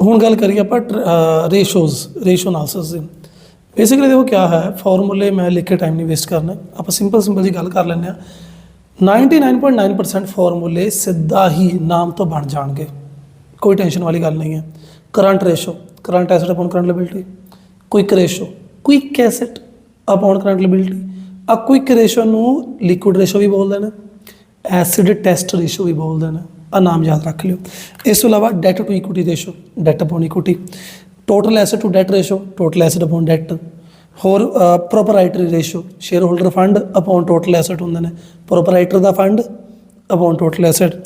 ਹੁਣ ਗੱਲ ਕਰੀਏ ਆਪਾਂ ਰੇਸ਼ੋਜ਼ ਰੇਸ਼ੋ ਅਨਾਲਿਸਿਸ ਦੀ। ਬੇਸਿਕਲੀ ਦੇਖੋ ਕਿਆ ਹੈ ਫਾਰਮੂਲੇ ਮੈਂ ਲਿਖ ਕੇ ਟਾਈਮ ਨਹੀਂ ਵੇਸਟ ਕਰਨਾ। ਆਪਾਂ ਸਿੰਪਲ ਸਿੰਪਲ ਜੀ ਗੱਲ ਕਰ ਲੈਂਦੇ ਆ 99.9% ਫਾਰਮੂਲੇ ਸਿੱਧਾ ਹੀ ਨਾਮ ਤੋਂ ਬਣ ਜਾਣਗੇ। ਕੋਈ ਟੈਨਸ਼ਨ ਵਾਲੀ ਗੱਲ ਨਹੀਂ ਹੈ। Current ratio current assets upon current liability quick ratio quick assets upon current liability ਆ ਕੁਇਕ ਰੇਸ਼ੋ ਨੂੰ ਲਿਕੁਇਡ ਰੇਸ਼ੋ ਵੀ ਬੋਲਦੇ ਨੇ। ਐਸਿਡ ਟੈਸਟ ਰੇਸ਼ੋ ਵੀ ਬੋਲਦੇ ਨੇ। ਆ ਨਾਮ ਯਾਦ ਰੱਖ ਲਿਓ। ਇਸ ਤੋਂ ਇਲਾਵਾ debt to equity ratio debt upon equity total asset to debt ratio total asset upon debt ਹੋਰ proprietary ratio share holder fund upon total asset ਹੁੰਦੇ ਨੇ। ਪ੍ਰੋਪਰਾਈਟਰ ਦਾ fund upon total asset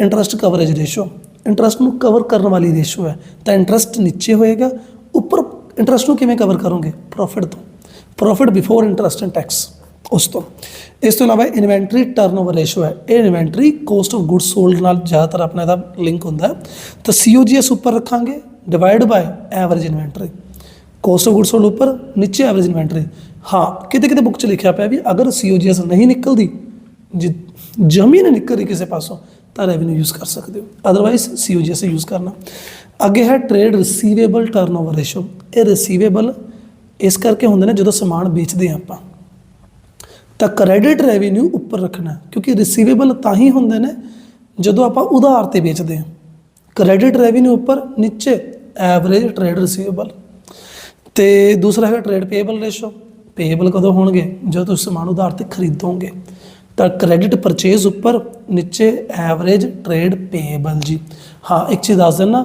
interest coverage ratio interest ਨੂੰ cover ਕਰਨ ਵਾਲੀ ratio ਹੈ। ਤਾਂ interest ਨੀਚੇ ਹੋਏਗਾ, ਉੱਪਰ ਇੰਟਰਸਟ ਨੂੰ ਕਿਵੇਂ ਕਵਰ ਕਰੋਗੇ? ਪ੍ਰੋਫਿਟ ਤੋਂ। Profit before interest and tax ਉਸ ਤੋਂ। ਇਸ ਤੋਂ ਇਲਾਵਾ ਇਨਵੈਂਟਰੀ ਟਰਨਓਵਰ ਰੇਸ਼ੋ ਹੈ। ਇਹ inventory cost of good sold ਨਾਲ ਜ਼ਿਆਦਾਤਰ ਆਪਣਾ ਇਹਦਾ ਲਿੰਕ ਹੁੰਦਾ ਹੈ। ਤਾਂ ਸੀਓਜੀਐਸ ਉੱਪਰ ਰੱਖਾਂਗੇ divide by average inventory cost of good sold ਉੱਪਰ, ਨੀਚੇ ਐਵਰੇਜ ਇਨਵੈਂਟਰੀ ਹਾਂ, ਕਿਤੇ ਕਿਤੇ ਬੁੱਕ 'ਚ ਲਿਖਿਆ ਪਿਆ ਵੀ ਅਗਰ ਸੀਓਜੀਐਸ ਨਹੀਂ ਨਿਕਲਦੀ, ਜੇ ਜਮੀ ਨਹੀਂ ਨਿਕਲ ਰਹੀ ਕਿਸੇ ਪਾਸੋਂ, ਤਾਂ ਰੈਵਨਿਊ ਯੂਜ਼ ਕਰ ਸਕਦੇ ਹੋ। ਅਦਰਵਾਈਜ਼ ਸੀਓਜੀਐਸ ਯੂਜ਼ ਕਰਨਾ। ਅੱਗੇ ਹੈ ਟ੍ਰੇਡ ਰਿਸੀਵੇਬਲ ਟਰਨਓਵਰ ਰੇਸ਼ੋ ਇਹ ਰਿਸੀਵੇਬਲ ਇਸ ਕਰਕੇ ਹੁੰਦੇ ਨੇ ਜਦੋਂ ਸਮਾਨ ਵੇਚਦੇ ਹਾਂ ਆਪਾਂ। ਤਾਂ ਕ੍ਰੈਡਿਟ ਰੈਵਨਿਊ ਉੱਪਰ ਰੱਖਣਾ ਕਿਉਂਕਿ ਰਿਸੀਵੇਬਲ ਤਾਂ ਹੀ ਹੁੰਦੇ ਨੇ ਜਦੋਂ ਆਪਾਂ ਉਧਾਰ ਤੇ ਵੇਚਦੇ ਹਾਂ। ਕ੍ਰੈਡਿਟ ਰੈਵਨਿਊ ਉੱਪਰ ਨੀਚੇ ਐਵਰੇਜ ਟ੍ਰੇਡ ਰਿਸੀਵੇਬਲ ਤੇ ਦੂਸਰਾ ਹੈਗਾ ਟ੍ਰੇਡ ਪੇਏਬਲ ਰੇਸ਼ੋ ਪੇਏਬਲ ਕਦੋਂ ਹੋਣਗੇ? ਜਦੋਂ ਤੁਸੀਂ ਸਮਾਨ ਉਧਾਰ ਤੇ ਖਰੀਦੋਗੇ। ਤਾਂ ਕ੍ਰੈਡਿਟ ਪਰਚੇਜ਼ ਉੱਪਰ ਨੀਚੇ ਐਵਰੇਜ ਟ੍ਰੇਡ ਪੇਏਬਲ ਜੀ। ਹਾਂ ਇੱਕ ਚੀਜ਼ ਦੱਸ ਦਿੰਨਾ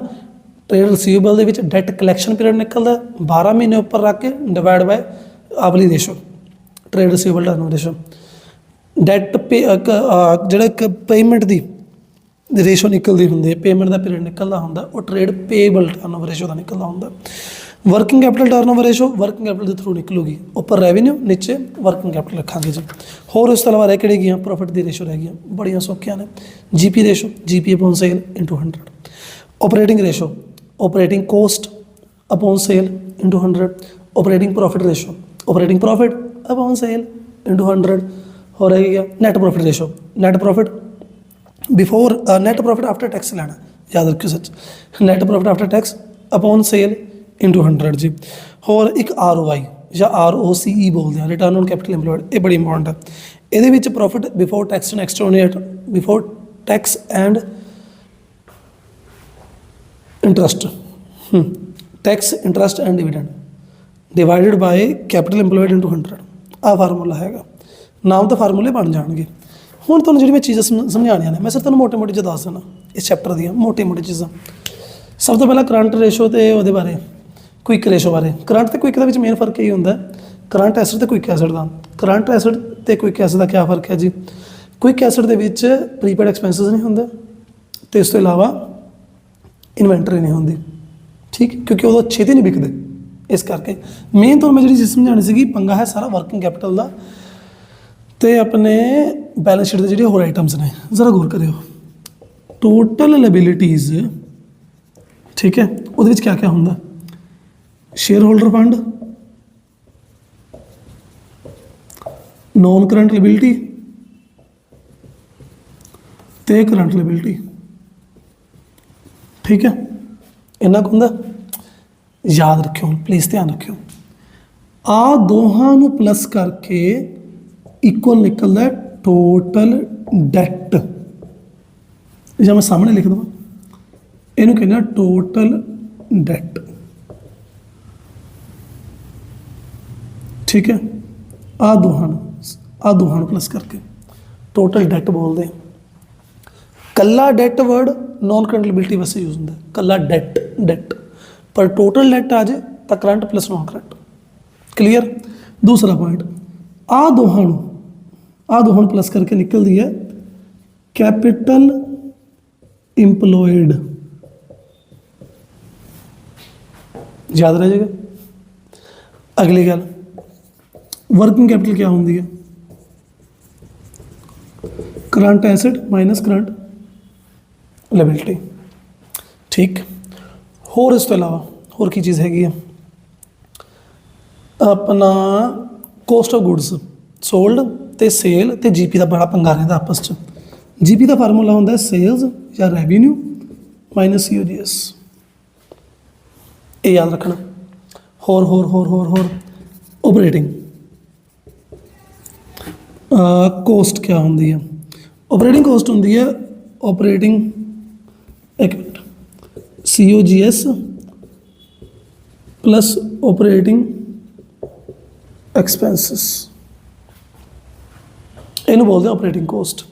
ਟ੍ਰੇਡ ਰਿਸੀਵੇਬਲ ਦੇ ਵਿੱਚ ਡੈਟ ਕਲੈਕਸ਼ਨ ਪੀਰੀਅਡ ਨਿਕਲਦਾ ਹੈ, 12 ਮਹੀਨੇ ਉੱਪਰ ਰੱਖ ਕੇ divide by ਆਵਲੀ ratio trade receivable turn ratio debt pay ਜਿਹੜਾ ਇੱਕ ਪੇਮੈਂਟ ਦੀ ਰੇਸ਼ੋ ਨਿਕਲਦੀ ਹੁੰਦੀ ਹੈ ਪੇਮੈਂਟ ਦਾ ਪੀਰੀਅਡ ਨਿਕਲਦਾ ਹੁੰਦਾ, ਉਹ ਟ੍ਰੇਡ ਪੇਏਬਲ ਟਰਨਓਵਰ ਰੇਸ਼ੋ ਦਾ ਨਿਕਲਦਾ ਹੁੰਦਾ। Working capital turnover ratio working capital ਦੇ ਥਰੂ ਨਿਕਲੂਗੀ। ਉੱਪਰ ਰੈਵਨਿਊ ਨੀਚੇ ਵਰਕਿੰਗ ਕੈਪੀਟਲ ਰੱਖਾਂਗੇ ਜੀ। ਹੋਰ ਇਸ ਤੋਂ ਇਲਾਵਾ ਰਹਿ ਕਿਹੜੀ ਗਈਆਂ? ਪ੍ਰੋਫਿਟ ਦੀ ਰੇਸ਼ੋ ਰਹਿ ਗਈਆਂ। ਬੜੀਆਂ ਸੌਖੀਆਂ ਨੇ। GP ratio GP upon sale into 100 operating ratio operating cost upon sale into 100 operating profit ratio operating profit upon sale into 100 ਹੋ ਰਹਿ ਗਿਆ net profit ratio net profit before net profit after tax ਲੈਣਾ ਯਾਦ ਰੱਖਿਓ such net profit after tax upon sale into 100 ਜੀ ਹੋਰ ਇੱਕ ਆਰਓਆਈ ਜਾਂ ਆਰਓਸੀਈ ਬੋਲਦੇ ਆ ਰਿਟਰਨ ਔਨ ਕੈਪੀਟਲ ਐਮਪਲੋਇਡ ਇਹ ਬੜੀ ਇੰਪੋਰਟੈਂਟ ਹੈ ਇਹਦੇ ਵਿੱਚ profit before tax and ਐਕਸਟਰਨੇਟ before tax and interest tax interest and dividend divided by capital employed into 100 ਆ ਫਾਰਮੂਲਾ ਹੈਗਾ। ਨਾਮ ਤਾਂ ਫਾਰਮੂਲੇ ਬਣ ਜਾਣਗੇ। ਹੁਣ ਤੁਹਾਨੂੰ ਜਿਹੜੀ ਮੈਂ ਚੀਜ਼ਾਂ ਸਮਝ- ਸਮਝਾਉਣੀਆਂ ਨੇ, ਮੈਂ ਸਿਰ ਤੁਹਾਨੂੰ ਮੋਟੇ ਮੋਟੇ ਜਿਹਾ ਦੱਸ ਦਿੰਦਾ, ਇਸ ਚੈਪਟਰ ਦੀਆਂ ਮੋਟੇ ਮੋਟੇ ਚੀਜ਼ਾਂ। ਸਭ ਤੋਂ ਪਹਿਲਾਂ ਕਰੰਟ ਰੇਸ਼ੋ ਤੇ ਉਹਦੇ ਬਾਰੇ ਕੁਇਕ ਰੇਸ਼ੋ ਬਾਰੇ। ਕਰੰਟ ਤੇ ਕੁਇਕ ਦੇ ਵਿੱਚ ਮੇਨ ਫ਼ਰਕ ਇਹ ਹੁੰਦਾ ਕਰੰਟ ਐਸਿਡ ਤੇ ਕੁਇਕ ਐਸਿਡ ਦਾ। ਕਰੰਟ ਐਸਿਡ ਤੇ ਕੁਇਕ ਐਸਿਡ ਦਾ ਕੀ ਫ਼ਰਕ ਹੈ ਜੀ? ਕੁਇਕ ਐਸਿਡ ਦੇ ਵਿੱਚ ਪ੍ਰੀਪੇਡ ਐਕਸਪੈਂਸਸ ਨਹੀਂ ਹੁੰਦੇ, ਤੇ ਇਸ ਤੋਂ ਇਲਾਵਾ ਇਨਵੈਂਟਰੀ ਨਹੀਂ ਹੁੰਦੀ। ਠੀਕ? ਕਿਉਂਕਿ ਉਦੋਂ ਛੇਤੀ ਨਹੀਂ ਵਿਕਦੇ। ਇਸ ਕਰਕੇ ਮੇਨ ਤੁਹਾਨੂੰ ਮੈਂ ਜਿਹੜੀ ਚੀਜ਼ ਸਮਝਾਉਣੀ ਸੀਗੀ, ਪੰਗਾ ਹੈ ਸਾਰਾ ਵਰਕਿੰਗ ਕੈਪੀਟਲ ਦਾ। ਤੇ ਆਪਣੇ ਬੈਲੈਂਸ ਸ਼ੀਟ ਦੇ ਜਿਹੜੇ ਹੋਰ ਆਈਟਮਸ ਨੇ, ਜ਼ਰਾ ਗੌਰ ਕਰਿਓ। ਟੋਟਲ ਲਾਇਬਿਲਿਟੀਜ਼ ਠੀਕ ਹੈ, ਉਹਦੇ ਵਿੱਚ ਕੀ ਕੀ ਹੁੰਦਾ? Shareholder fund non current liability ਤੇ ਕਰੰਟ ਲਾਇਬਿਲਿਟੀ ਠੀਕ ਹੈ, ਇੰਨਾ ਕੁ ਹੁੰਦਾ? ਯਾਦ ਰੱਖਿਓ ਪਲੀਜ਼ ਧਿਆਨ ਰੱਖਿਓ। ਆ ਦੋਹਾਂ ਨੂੰ ਪਲੱਸ ਕਰਕੇ ਇਕੁਅਲ ਨਿਕਲਦਾ ਟੋਟਲ ਡੈਟ ਜਾਂ ਮੈਂ ਸਾਹਮਣੇ ਲਿਖ ਦਵਾਂ। ਇਹਨੂੰ ਕਹਿੰਦਾ ਟੋਟਲ ਡੈਟ ਠੀਕ ਹੈ? ਆ ਦੋਹਾਂ ਨੂੰ, ਆ ਦੋਹਾਂ ਨੂੰ ਪਲੱਸ ਕਰਕੇ। ਟੋਟਲ ਡੈਟ ਬੋਲਦੇ ਆ। ਕੱਲਾ ਡੈਟ ਵਰਡ ਨਾਨ ਕਰੰਟ ਵਾਸਤੇ ਯੂਜ਼ ਹੁੰਦਾ। ਹੈ। ਕੱਲਾ ਡੈਟ ਡੈਟ ਪਰ ਟੋਟਲ ਡੈਟ ਆ ਜਾਏ ਤਾਂ current plus non current clear ਦੂਸਰਾ ਪੁਆਇੰਟ ਆ ਦੋਹਾਂ ਨੂੰ ਆ ਦੋਹਾਂ ਨੂੰ ਪਲੱਸ ਕਰਕੇ ਨਿਕਲਦੀ ਹੈ ਕੈਪੀਟਲ ਇੰਪਲੋਇਡ ਯਾਦ ਰਹਿ ਜਾਏਗਾ ਅਗਲੀ ਗੱਲ ਵਰਕਿੰਗ ਕੈਪੀਟਲ ਕੀ ਹੁੰਦੀ ਹੈ current asset minus current liability ਠੀਕ ਹੋਰ ਇਸ ਤੋਂ ਇਲਾਵਾ ਹੋਰ ਕੀ ਚੀਜ਼ ਹੈਗੀ ਆ? ਆਪਣਾ ਕੋਸਟ ਆਫ ਗੁੱਡਸ ਸੋਲਡ ਤੇ ਸੇਲ ਤੇ ਜੀਪੀ ਦਾ ਬੜਾ ਪੰਗਾ ਰਹਿੰਦਾ ਆਪਸ ਚ। ਜੀਪੀ ਦਾ ਫਾਰਮੂਲਾ ਹੁੰਦਾ ਹੈ ਸੇਲਸ ਜਾਂ ਰੈਵਨਿਊ ਮਾਈਨਸ ਯੂਡੀਐਸ ਇਹ ਯਾਦ ਰੱਖਣਾ। ਹੋਰ ਹੋਰ ਹੋਰ ਹੋਰ ਹੋਰ। ਆਪਰੇਟਿੰਗ ਕੋਸਟ ਕੀ ਹੁੰਦੀ ਹੈ ਆਪਰੇਟਿੰਗ ਕੋਸਟ ਹੁੰਦੀ ਹੈ ਆਪਰੇਟਿੰਗ ਇੱਕ ਮਿੰਟ ਸੀ ਓ G S plus operating expenses ਇਹਨੂੰ ਬੋਲਦੇ ਆ ਆਪਰੇਟਿੰਗ ਕੋਸਟ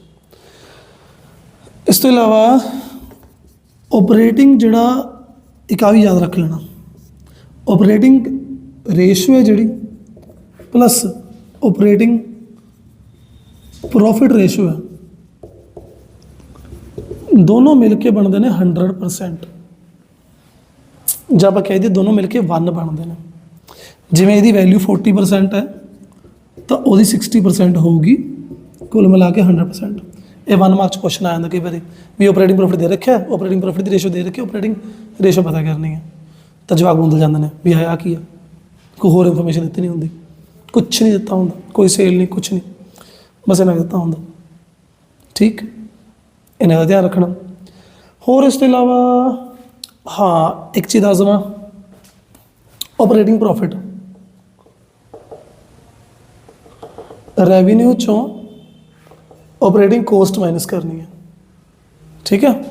ਇਸ ਤੋਂ ਇਲਾਵਾ ਆਪਰੇਟਿੰਗ ਜਿਹੜਾ, ਇੱਕ ਆ ਵੀ ਯਾਦ ਰੱਖ ਲੈਣਾ। ਆਪਰੇਟਿੰਗ ਰੇਸ਼ੋ ਹੈ ਜਿਹੜੀ ਪਲੱਸ ਆਪਰੇਟਿੰਗ ਪ੍ਰੋਫਿਟ ਰੇਸ਼ੋ ਹੈ। ਦੋਨੋਂ ਮਿਲ ਕੇ ਬਣਦੇ ਨੇ 100% ਜਾਂ ਆਪਾਂ ਕਹਿ ਦਈਏ ਦੋਨੋਂ ਮਿਲ ਕੇ 1 ਬਣਦੇ ਨੇ। ਜਿਵੇਂ ਇਹਦੀ ਵੈਲਿਊ 40% ਹੈ, ਤਾਂ ਉਹਦੀ 60% ਹੋਊਗੀ, ਕੁੱਲ ਮਿਲਾ ਕੇ 100% ਇਹ 1 ਮਾਰਕਸ ਕੁਐਸਚਨ ਆ ਜਾਂਦਾ ਕਈ ਵਾਰੀ, ਵੀ ਆਪਰੇਟਿੰਗ ਪ੍ਰੋਫਿਟ ਦੇ ਰੱਖਿਆ ਆਪਰੇਟਿੰਗ ਪ੍ਰੋਫਿਟ ਦੀ ਰੇਸ਼ੋ ਦੇ ਰੱਖਿਆ ਆਪਰੇਟਿੰਗ ਰੇਸ਼ੋ ਪਤਾ ਕਰਨੀ ਹੈ। ਤਾਂ ਜਵਾਬ ਬੁੰਦਲ ਜਾਂਦੇ ਨੇ ਵੀ ਆਇਆ ਕੀ ਆ ਕੋਈ ਹੋਰ ਇਨਫੋਰਮੇਸ਼ਨ ਦਿੱਤੀ ਨਹੀਂ ਹੁੰਦੀ। ਕੁਝ ਨਹੀਂ ਦਿੱਤਾ ਹੁੰਦਾ, ਕੋਈ ਸੇਲ ਨਹੀਂ ਕੁਝ ਨਹੀਂ। ਬਸ ਇਹਨਾਂ ਦਿੱਤਾ ਹੁੰਦਾ। ਠੀਕ? ਇਹਨਾਂ ਦਾ ਧਿਆਨ ਰੱਖਣਾ। ਹੋਰ ਇਸ ਤੋਂ ਇਲਾਵਾ ਹਾਂ, ਇੱਕ ਚੀਜ਼ ਦੱਸ ਦੇਵਾਂ। ਆਪਰੇਟਿੰਗ ਪ੍ਰੋਫਿਟ ਰੈਵਨਿਊ ਚੋਂ ਆਪਰੇਟਿੰਗ ਕੋਸਟ ਮਾਈਨਸ ਕਰਨੀ ਹੈ। ਠੀਕ ਹੈ?